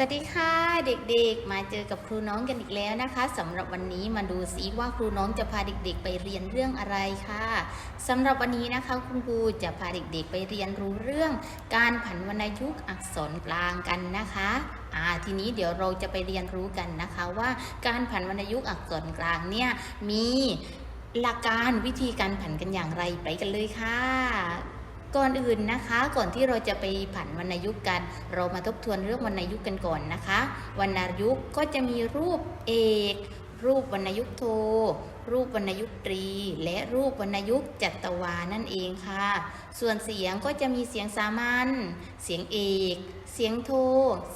สวัสดีค่ะเด็กๆ มาเจอกับครูน้องกันอีกแล้วนะคะสำหรับวันนี้มาดูซิว่าครูน้องจะพาเด็กๆ ไปเรียนเรื่องอะไรค่ะสำหรับวันนี้นะคะคุณครูจะพาเด็กๆ ไปเรียนรู้เรื่อง การผันวรรณยุกต์อักษรกลางกันนะคะอ่าทีนี้เดี๋ยวเราจะไปเรียนรู้กันนะคะว่าการผันวรรณยุกต์อักษรกลางเนี่ยมีหลักการวิธีการผันกันอย่างไรไปกันเลยค่ะ ก่อนอื่นนะคะ ก่อนที่เราจะไปผันวรรณยุกต์กัน เรามาทบทวนเรื่องวรรณยุกต์กันก่อนนะคะ วรรณยุกต์ก็จะมีรูปเอก รูปวรรณยุกต์โท รูปวรรณยุกต์ตรี และรูปวรรณยุกต์จัตวานั่นเองค่ะ ส่วนเสียงก็จะมีเสียงสามัญ เสียงเอก เสียงโท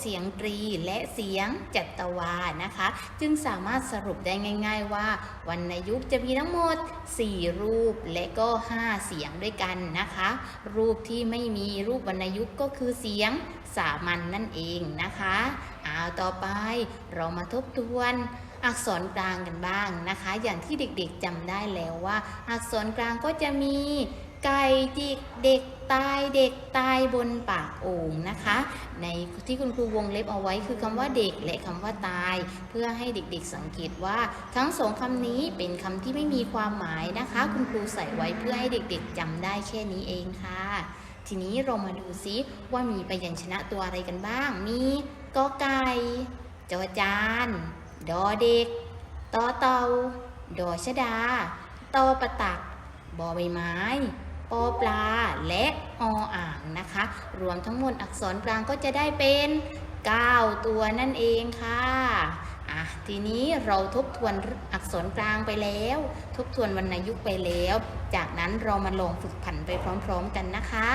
เสียงตรี และเสียงจัตวานะคะ จึงสามารถสรุปได้ง่าย ๆ ว่าวรรณยุกต์จะมีทั้งหมด 4 รูปและก็ 5 เสียงด้วยกันนะคะ รูปที่ไม่มีรูปวรรณยุกต์ก็คือเสียงสามัญนนั่นเองนะคะ เอาต่อไปเรามาทบทวน อักษรกลางกันบ้างนะคะ อย่างที่เด็กๆจำได้แล้วว่า อักษรกลางก็จะมีไก่จิกเด็กตายเด็กตายบนปากโอ่งนะคะ ในที่คุณครูวงเล็บเอาไว้คือคำว่าเด็กและคำว่าตาย เพื่อให้เด็กๆสังเกตว่าทั้งสองคำนี้เป็นคำที่ไม่มีความหมายนะคะ คุณครูใส่ไว้เพื่อให้เด็กๆจำได้แค่นี้เองค่ะ ทีนี้เรามาดูซิว่ามีพยัญชนะตัวอะไรกันบ้าง มีกอไก่จอจาน ดอเด็กตอเตาดอชดาตอประตักบอใบไม้ปอปลาและออ่างนะคะ รวมทั้งหมดอักษรกลางก็จะได้เป็น 9 ตัวนั่นเองค่ะอะ ทีนี้เราทบทวนอักษรกลางไปแล้ว ทบทวนวรรณยุกต์ไปแล้ว จากนั้นเรามาลองฝึกผันไปพร้อมๆกันนะคะ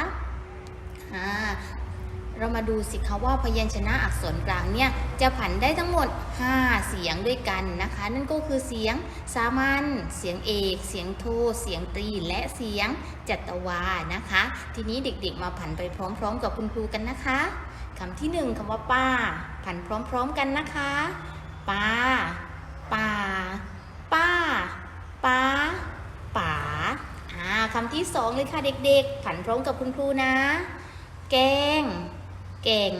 เรามาดูสิคะว่าพยัญชนะอักษรกลางเนี่ยจะผันได้ทั้งหมด 5 เสียงด้วยกันนะคะ นั่นก็คือเสียงสามัญ เสียงเอก เสียงโท เสียงตรี และเสียงจัตวานะคะ ทีนี้เด็กๆมาผันไปพร้อมๆ กับคุณครูกันนะคะคำที่หนึ่งคำว่าป้า ผันพร้อมๆกันนะคะป้าป่าป้าป้าป๋าอ่าคำที่สองเลยค่ะเด็กๆ ผันพร้อมกับคุณครูนะ แกง เก่ง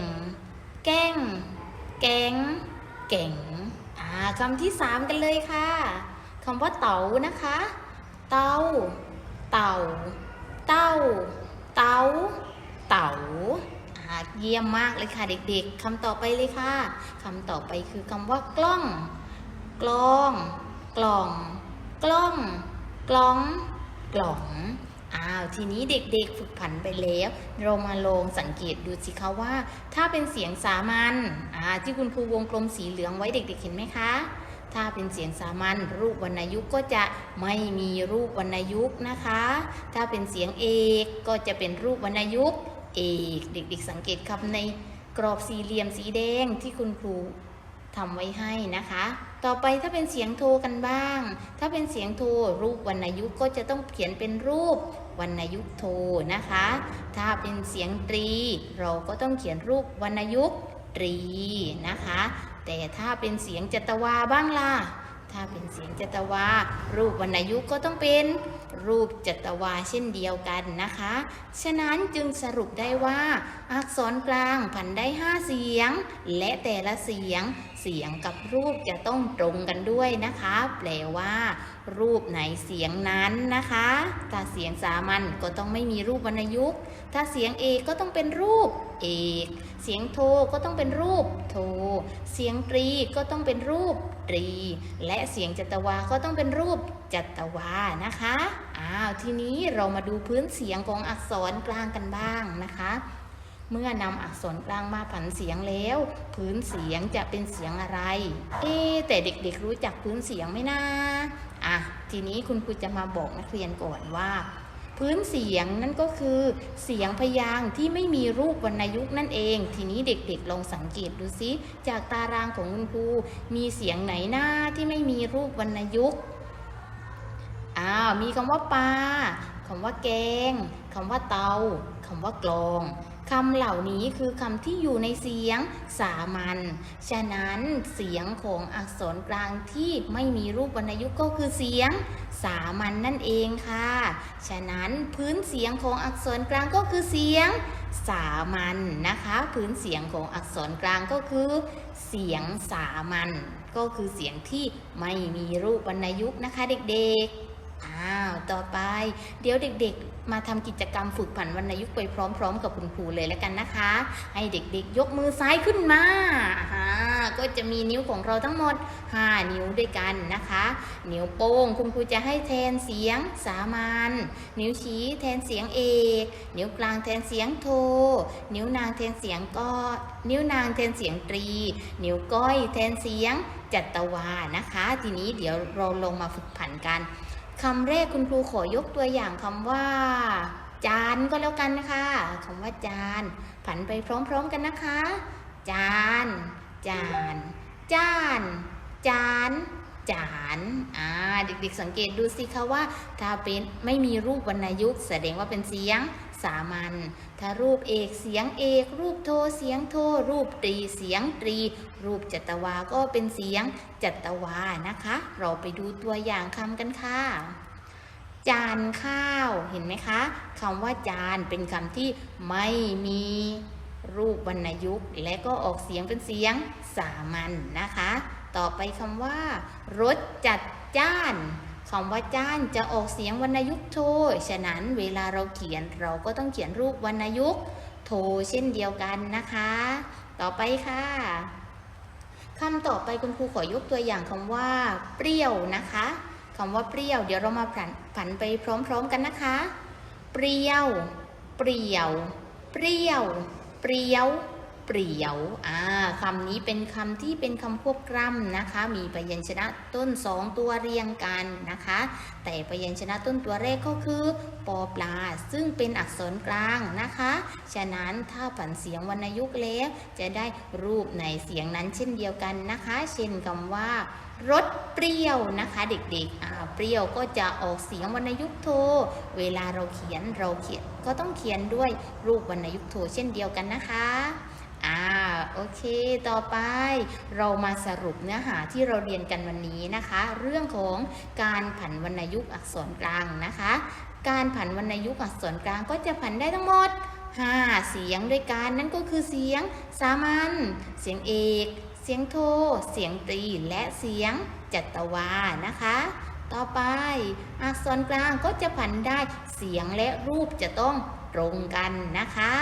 แก้งแกงเก่ง อ่าคำที่สามกันเลยค่ะคำว่าเต๋านะคะ เตาเต่า เต้า เตาเต๋าอ่าเยี่ยมมากเลยค่ะเด็กๆคำต่อไปเลยค่ะคำต่อไปคือคำว่ากล้อง กล้อง กล่อง กล้อง กล้อง กล่อง อ้าวทีนี้เด็กๆฝึกผันไปแล้ว เรามาลองสังเกตดูสิคะว่า ถ้าเป็นเสียงสามัญอ่าที่คุณครูวงกลมสีเหลืองไว้เด็กๆเห็นไหมคะ ถ้าเป็นเสียงสามัญรูปวรรณยุกต์ก็จะไม่มีรูปวรรณยุกต์นะคะ ถ้าเป็นเสียงเอกก็จะเป็นรูปวรรณยุกต์เอกเด็ก ๆ สังเกตคำในกรอบสี่เหลี่ยมสีแดงที่คุณครู ทำไว้ให้นะคะ ต่อไปถ้าเป็นเสียงโทกันบ้าง ถ้าเป็นเสียงโทรูปวรรณยุกต์ก็จะต้องเขียนเป็นรูปวรรณยุกต์โทนะคะ ถ้าเป็นเสียงตรี เราก็ต้องเขียนรูปวรรณยุกต์ตรีนะคะ แต่ถ้าเป็นเสียงจัตวาบ้างล่ะ ถ้าเป็นเสียงจัตวา รูปวรรณยุกต์ก็ต้องเป็นรูปจัตวาเช่นเดียวกันนะคะ ฉะนั้นจึงสรุปได้ว่า อักษรกลางผันได้ 5 เสียง และแต่ละเสียง สียงกับรูปจะต้องตรงกันด้วยนะคะ แปลว่า รูปไหนเสียงนั้นนะคะ ถ้าเสียงสามัญก็ต้องไม่มีรูปวรรณยุกต์ ถ้าเสียงเอกก็ต้องเป็นรูปเอก เสียงโทก็ต้องเป็นรูปโท เสียงตรีก็ต้องเป็นรูปตรี และเสียงจัตวาก็ต้องเป็นรูปจัตวานะคะ อ้าว ทีนี้เรามาดูพื้นเสียงของอักษรกลางกันบ้างนะคะ เมื่อนำอักษรกลางมาผันเสียงแล้ว พื้นเสียงจะเป็นเสียงอะไร เอ๊แต่เด็กๆรู้จักพื้นเสียงไหมนะอะทีนี้คุณครูจะมาบอกนักเรียนก่อนว่า พื้นเสียงนั่นก็คือเสียงพยางค์ที่ไม่มีรูปวรรณยุกต์นั่นเอง ทีนี้เด็กๆลองสังเกตดูซิจากตารางของคุณครูมีเสียงไหนหน้าที่ไม่มีรูปวรรณยุกต์อ้าวมีคำว่าปลาคำว่าแกงคำว่าเตาคำว่ากลอง คำเหล่านี้คือคำที่อยู่ในเสียงสามัญ ฉะนั้นเสียงของอักษรกลางที่ไม่มีรูปวรรณยุกต์ก็คือเสียงสามัญนนั่นเองค่ะ ฉะนั้นพื้นเสียงของอักษรกลางก็คือเสียงสามัญนนะคะ พื้นเสียงของอักษรกลางก็คือ เสียงสามัญก็คือเสียงที่ไม่มีรูปวรรณยุกต์นะคะเด็กๆ อ้าว ต่อไป เดี๋ยวเด็กๆ มาทำกิจกรรมฝึกผันวรรณยุกต์ไปพร้อม ๆ กับคุณครูเลยแล้วกันนะคะ ให้เด็กๆ ยกมือซ้ายขึ้นมาอ่าก็จะมีนิ้วของเราทั้งหมด 5 นิ้วด้วยกันนะคะ นิ้วโป้งคุณครูจะให้แทนเสียงสามัญนิ้วชี้แทนเสียงเอกนิ้วกลางแทนเสียงโท นิ้วนางแทนเสียงก็นิ้วนางแทนเสียงตรี นิ้วก้อยแทนเสียงจัตวานะคะ ทีนี้เดี๋ยวเราลงมาฝึกผันกัน คำแรกคุณครูขอยกตัวอย่างคำว่า จานก็แล้วกันนะคะคำว่าจาน ผันไปพร้อมๆกันนะคะ จาน จาน จาน จานจานอ่าเด็กๆสังเกตดูสิคะว่า ถ้าเป็นไม่มีรูปวรรณยุกต์แสดงว่าเป็นเสียงสามัญถ้ารูปเอกเสียงเอก รูปโทเสียงโท รูปตรีเสียงตรี รูปจัตวาก็เป็นเสียงจัตวานะคะ เราไปดูตัวอย่างคำกันค่ะ จานข้าวเห็นไหมคะคำว่าจานเป็นคำที่ไม่มีรูปวรรณยุกต์ และก็ออกเสียงเป็นเสียงสามัญนนะคะ ต่อไปคำว่ารสจัดจ้านคำว่าจ้านจะออกเสียงวรรณยุกต์โท ฉะนั้นเวลาเราเขียนเราก็ต้องเขียนรูปวรรณยุกต์โทเช่นเดียวกันนะคะ ต่อไปค่ะ คำต่อไปคุณครูขอยกตัวอย่างคำว่า เปรี้ยวนะคะคำว่าเปรี้ยว เดี๋ยวเรามาผันผันไปพร้อมๆกันนะคะ เปรี้ยว เปรี้ยว เปรี้ยว เปรี้ยว เปรียวอ่าคำนี้เป็นคำที่เป็นคำควบกล้ำนะคะ มีพยัญชนะต้นสองตัวเรียงกันนะคะ แต่พยัญชนะต้นตัวแรกก็คือปอปลา ซึ่งเป็นอักษรกลางนะคะ ฉะนั้นถ้าผันเสียงวรรณยุกต์แล้วจะได้รูปในเสียงนั้นเช่นเดียวกันนะคะ เช่นคำว่ารสเปรี้ยวนะคะเด็กๆอ่าเปรี้ยวก็จะออกเสียงวรรณยุกต์โท เวลาเราเขียนเราเขียนก็ต้องเขียนด้วยรูปวรรณยุกต์โทเช่นเดียวกันนะคะ โอเค ต่อไปเรามาสรุปเนื้อหาที่เราเรียนกันวันนี้นะคะ เรื่องของการผันวรรณยุกต์อักษรกลางนะคะ การผันวรรณยุกต์อักษรกลางก็จะผันได้ทั้งหมด 5 เสียงด้วยกันนั่นก็คือเสียงสามัญเสียงเอก เสียงโท เสียงตรีและเสียงจัตวานะคะ ต่อไปอักษรกลางก็จะผันได้เสียงและรูปจะต้องตรงกันนะคะ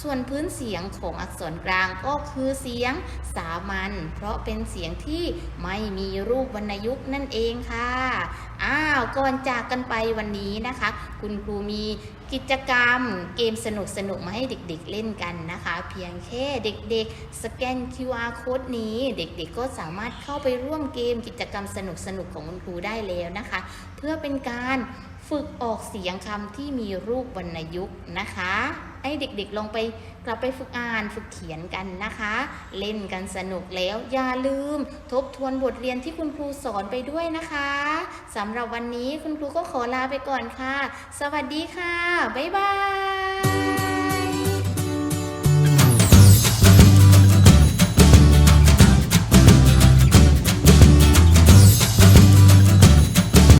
ส่วนพื้นเสียงของอักษรกลางก็คือเสียงสามัญเพราะเป็นเสียงที่ไม่มีรูปวรรณยุกต์นั่นเองค่ะ อ้าวก่อนจากกันไปวันนี้นะคะ คุณครูมีกิจกรรมเกมสนุกสนุกมาให้เด็กๆเล่นกันนะคะ เพียงแค่เด็กๆ สแกน QR code นี้ เด็กๆก็สามารถเข้าไปร่วมเกมกิจกรรมสนุกๆของคุณครูได้แล้วนะคะ เพื่อเป็นการฝึกออกเสียงคำที่มีรูปวรรณยุกต์นะคะ ให้เด็กๆลองไปกลับไปฝึกอ่านฝึกเขียนกันนะคะ เล่นกันสนุกแล้วอย่าลืม ทบทวนบทเรียนที่คุณครูสอนไปด้วยนะคะสำหรับวันนี้คุณครูก็ขอลาไปก่อนค่ะ สวัสดีค่ะ บ๊ายบาย